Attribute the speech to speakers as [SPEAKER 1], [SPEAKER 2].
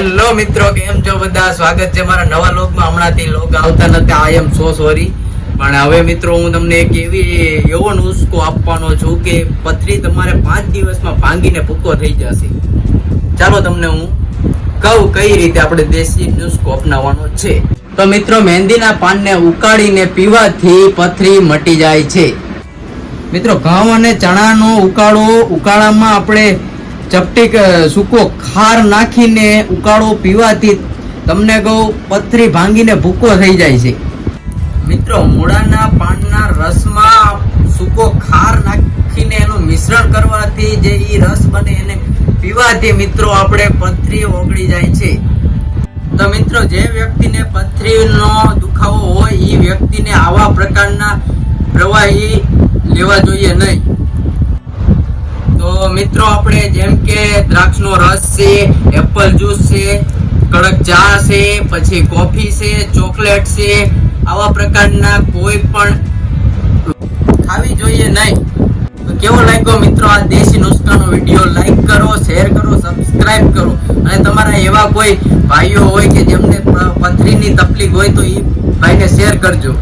[SPEAKER 1] Hello મિત્રો, કેમ છો બધા? સ્વાગત છે મારા નવા લોગમાં. હમણાંથી લોગ આવતા નથી. આઈ એમ સો સોરી પણ હવે મિત્રો, હું તમને એક એવી એવો નુસ્ખો આપવાનો છું કે પથરી તમારે પાંચ દિવસમાં ભાંગીને ભૂકો થઈ જશે. ચાલો તમને હું કહું કઈ રીતે આપણે દેશી નુસ્ખો અપનાવવાનો છે. તો મિત્રો, મહેંદીના પાનને ઉકાળીને પીવાથી પથરી મટી જાય છે. મિત્રો, ઘઉં અને ચણાનો ઉકાળો ઉકાળામાં આપણે ચપટી સૂકો ખાર નાખીને ઉકાળો પીવાથી તમને કહું, પથરી ભાંગીને ભૂકો થઈ જાય છે. મિત્રો, મૂળાના પાનના રસમાં સૂકો ખાર નાખીને એનું મિશ્રણ કરવાથી જે એ રસ બને એને પીવાથી મિત્રો આપણે પથરી ઓગળી જાય છે. તો મિત્રો, જે વ્યક્તિને પથરીનો દુખાવો હોય એ વ્યક્તિને આવા પ્રકારના પ્રવાહી લેવા જોઈએ નહીં. મિત્રો, આપણે જેમ કે દ્રાક્ષનો રસ છે, એપલ જ્યુસ છે, કડક ચા છે, પછી કોફી છે, ચોકલેટ છે, આવા પ્રકારના કોઈ પણ ખાવી જોઈએ નહીં. તો કેવો લાગ્યો મિત્રો આ દેશી નુસ્ખાનો વીડિયો? લાઈક કરો શેર કરો સબસ્ક્રાઇબ કરો. અને તમારા એવા કોઈ ભાઈઓ હોય કે જેમને પથરીની તકલીફ હોય તો એ ભાઈને શેર કરજો.